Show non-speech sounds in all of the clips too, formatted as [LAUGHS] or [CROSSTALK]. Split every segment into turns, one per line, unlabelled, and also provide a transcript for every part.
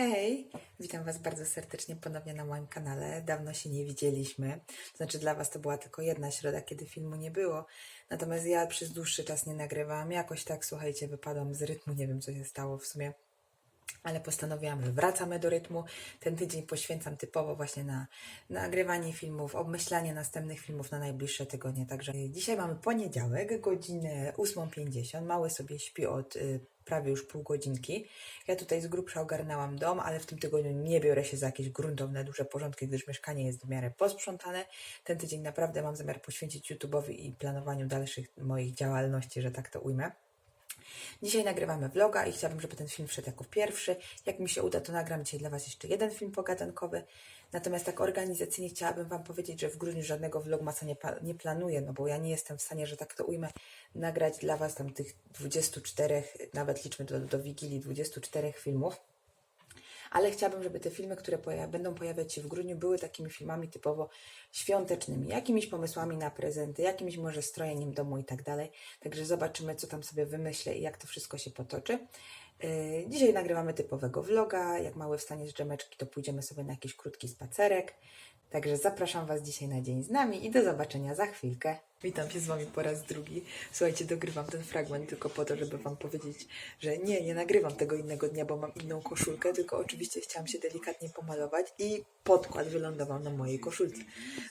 Hej, witam Was bardzo serdecznie ponownie na moim kanale. Dawno się nie widzieliśmy. Znaczy, dla Was to była tylko jedna środa, kiedy filmu nie było. Natomiast ja przez dłuższy czas nie nagrywałam. Jakoś tak, słuchajcie, wypadłam z rytmu. Nie wiem, co się stało w sumie. Ale postanowiłam, że wracamy do rytmu. Ten tydzień poświęcam typowo właśnie na nagrywanie filmów, obmyślanie następnych filmów na najbliższe tygodnie. Także dzisiaj mamy poniedziałek, godzinę 8.50. Mały sobie śpi od y, prawie już pół godzinki. Ja tutaj z grubsza ogarnęłam dom, ale w tym tygodniu nie biorę się za jakieś gruntowne, duże porządki, gdyż mieszkanie jest w miarę posprzątane. Ten tydzień naprawdę mam zamiar poświęcić YouTube'owi i planowaniu dalszych moich działalności, że tak to ujmę. Dzisiaj nagrywamy vloga i chciałabym, żeby ten film wszedł jako pierwszy. Jak mi się uda, to nagram dzisiaj dla Was jeszcze jeden film pogadankowy. Natomiast tak organizacyjnie chciałabym Wam powiedzieć, że w grudniu żadnego vlogmasa nie, nie planuję, no bo ja nie jestem w stanie, że tak to ujmę, nagrać dla Was tam tych 24, nawet liczmy do, do Wigilii, 24 filmów. Ale chciałabym, żeby te filmy, które będą pojawiać się w grudniu, były takimi filmami typowo świątecznymi, jakimiś pomysłami na prezenty, jakimś może strojeniem domu i tak dalej. Także zobaczymy, co tam sobie wymyślę i jak to wszystko się potoczy. Yy, Dzisiaj nagrywamy typowego vloga. Jak mały wstanie z dżemeczki, to pójdziemy sobie na jakiś krótki spacerek. Także zapraszam Was dzisiaj na dzień z nami i do zobaczenia za chwilkę. Witam się z Wami po raz drugi. Słuchajcie, dogrywam ten fragment tylko po to, żeby Wam powiedzieć, że nie, nie nagrywam tego innego dnia, bo mam inną koszulkę, tylko oczywiście chciałam się delikatnie pomalować i podkład wylądował na mojej koszulce.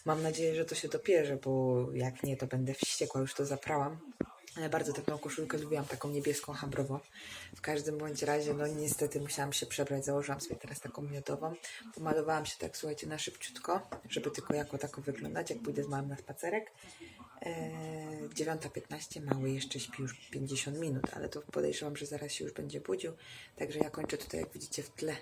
Mam nadzieję, że to się dopierze, bo jak nie, to będę wściekła, już to zaprałam. Bardzo taką koszulkę lubiłam, taką niebieską, hambrową. W każdym bądź razie, no niestety musiałam się przebrać, założyłam sobie teraz taką miodową. Pomalowałam się tak, słuchajcie, na szybciutko, żeby tylko jako tako wyglądać, jak pójdę z małym na spacerek. Eee, 9.15, mały jeszcze śpi już 50 minut, ale to podejrzewam, że zaraz się już będzie budził. Także ja kończę tutaj, jak widzicie, w tle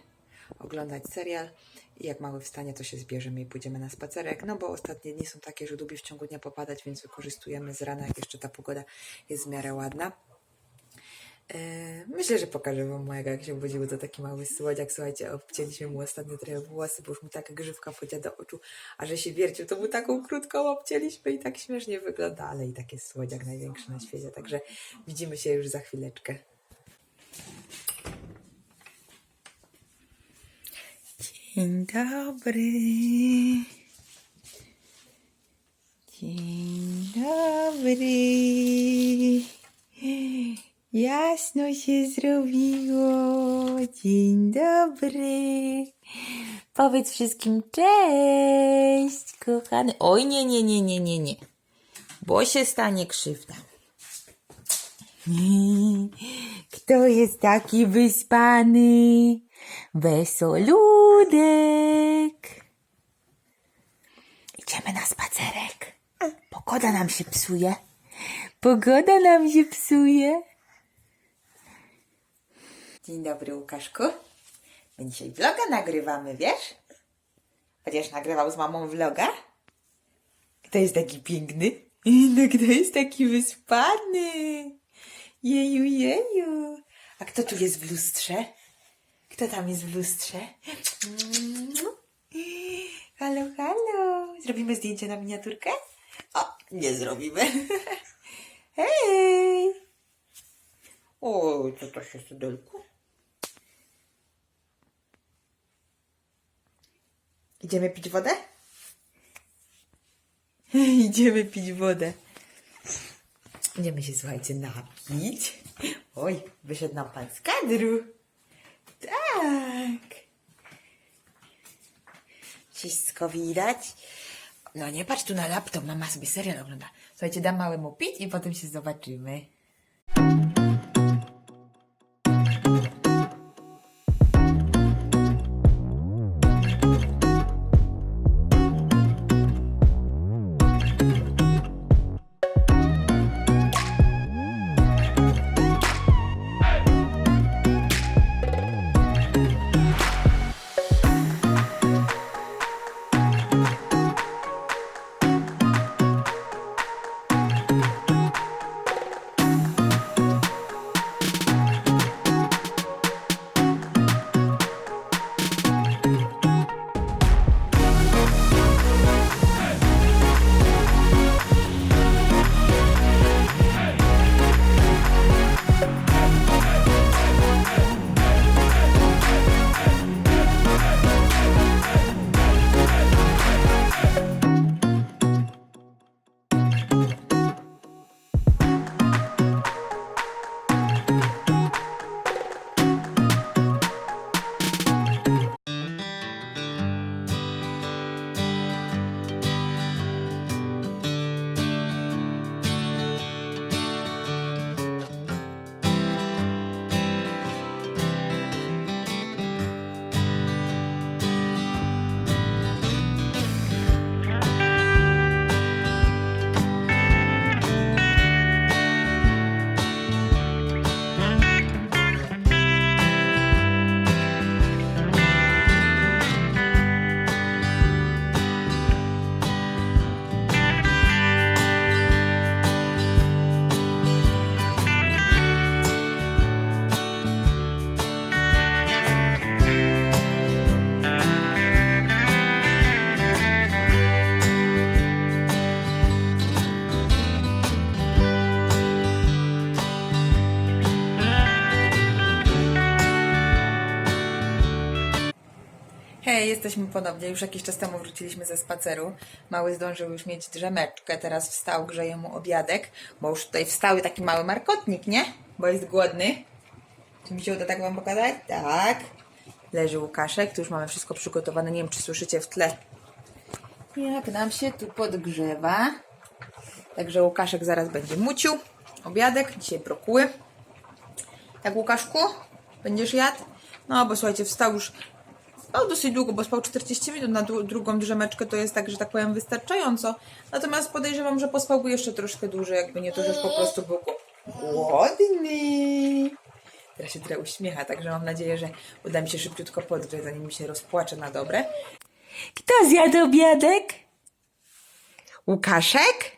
oglądać serial i jak mały wstanie, to się zbierzemy i pójdziemy na spacerek, no bo ostatnie dni są takie, że lubię w ciągu dnia popadać, więc wykorzystujemy z rana, jak jeszcze ta pogoda jest w miarę ładna. Eee, Myślę, że pokażę Wam mojego, jak się budził, to taki mały słodziak. Słuchajcie, obcięliśmy mu ostatnio trochę włosy, bo już mu taka grzywka wchodziła do oczu, a że się wiercił, to mu taką krótką obcięliśmy i tak śmiesznie wygląda, ale i tak jest słodziak największy na świecie, także widzimy się już za chwileczkę. Dzień dobry. Dzień dobry. Jasno się zrobiło. Dzień dobry. Powiedz wszystkim cześć, kochany. Oj, nie, nie, nie, nie, nie, nie. Bo się stanie krzywda. Kto jest taki wyspany? Idziemy na spacerek. Pogoda nam się psuje. Pogoda nam się psuje. Dzień dobry, Łukaszku. My dzisiaj vloga nagrywamy, wiesz? Chociaż nagrywał z mamą vloga. Kto jest taki piękny? [LAUGHS] No kto jest taki wyspany? Jeju, jeju. A kto tu jest w lustrze? Kto tam jest w lustrze? Halo, halo. Zrobimy zdjęcie na miniaturkę? O, nie zrobimy. [LAUGHS] Hej! O, co to się sydelku? Idziemy pić wodę? [LAUGHS] Idziemy pić wodę. Idziemy się, słuchajcie, napić. Oj, wyszedł nam pan z kadru. Tak. Wszystko widać. No nie patrz tu na laptop, mama sobie serial ogląda. Słuchajcie, dam małemu pić i potem się zobaczymy. Hej, jesteśmy ponownie. Już jakiś czas temu wróciliśmy ze spaceru. Mały zdążył już mieć drzemeczkę, teraz wstał, grzeje mu obiadek, bo już tutaj wstały taki mały markotnik, nie? Bo jest głodny. Czy mi się uda tak wam pokazać? Tak. Leży Łukaszek, tu już mamy wszystko przygotowane. Nie wiem, czy słyszycie w tle. Jak nam się tu podgrzewa. Także Łukaszek zaraz będzie mucił. Obiadek, dzisiaj brokuły. Tak, Łukaszku? Będziesz jadł? No, bo słuchajcie, wstał już. Spał dosyć długo, bo spał 40 minut na dru- drugą drzemeczkę, to jest tak, że tak powiem, wystarczająco. Natomiast podejrzewam, że pospałby jeszcze troszkę dłużej, jakby nie to, że po prostu był głodny. Teraz się trochę uśmiecha, także mam nadzieję, że uda mi się szybciutko podgrzeć, zanim mi się rozpłacze na dobre. Kto zjadł obiadek? Łukaszek?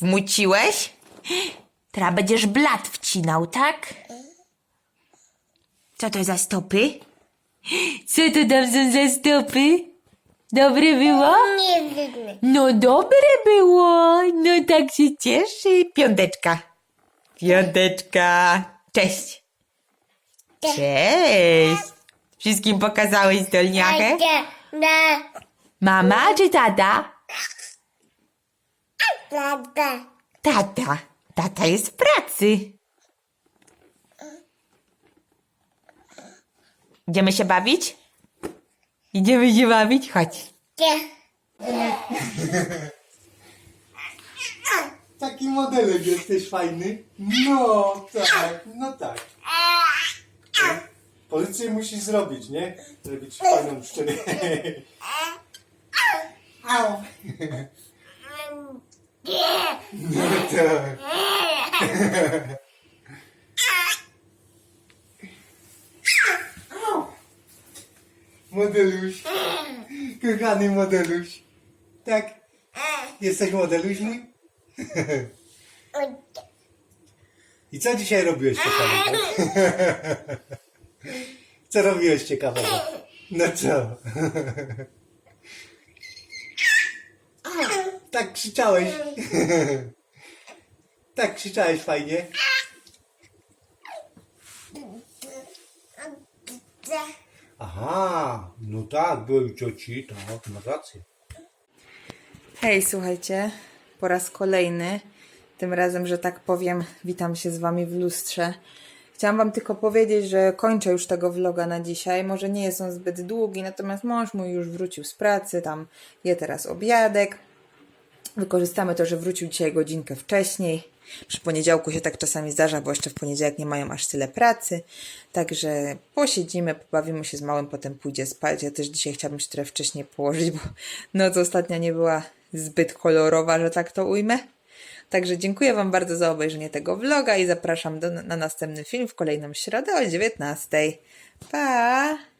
Wmuciłeś? Teraz będziesz blat wcinał, tak? Co to za stopy? [GASPS] Co to tam są za stopy? Dobre było?
Nie wiem.
No dobre było. No tak się cieszy. Piąteczka. Piąteczka. Cześć. Cześć. Wszystkim pokazałeś zdolniachę?
Na
Mama czy tata?
tata.
Tata. Tata jest w pracy. Idziemy się bawić? Idziemy się bawić? Chodź.
Taki modelek jesteś fajny. No tak, no tak. Pozycję musisz zrobić, nie? Zrobić fajną szczerę. Au. No tak. Modeluś. Kochany modeluś. Tak? Jesteś modeluś? I co dzisiaj robiłeś ciekawego? Co robiłeś ciekawego? No co? Tak krzyczałeś. Tak krzyczałeś fajnie. Aha, no tak, byłem cioci, tak, masz rację.
Hej, słuchajcie, po raz kolejny, tym razem, że tak powiem, witam się z Wami w lustrze. Chciałam Wam tylko powiedzieć, że kończę już tego vloga na dzisiaj. Może nie jest on zbyt długi, natomiast mąż mój już wrócił z pracy, tam je teraz obiadek. Wykorzystamy to, że wrócił dzisiaj godzinkę wcześniej. Przy poniedziałku się tak czasami zdarza, bo jeszcze w poniedziałek nie mają aż tyle pracy. Także posiedzimy, pobawimy się z małym, potem pójdzie spać. Ja też dzisiaj chciałabym się trochę wcześniej położyć, bo noc ostatnia nie była zbyt kolorowa, że tak to ujmę. Także dziękuję Wam bardzo za obejrzenie tego vloga i zapraszam do, na następny film w kolejną środę o 19. Pa!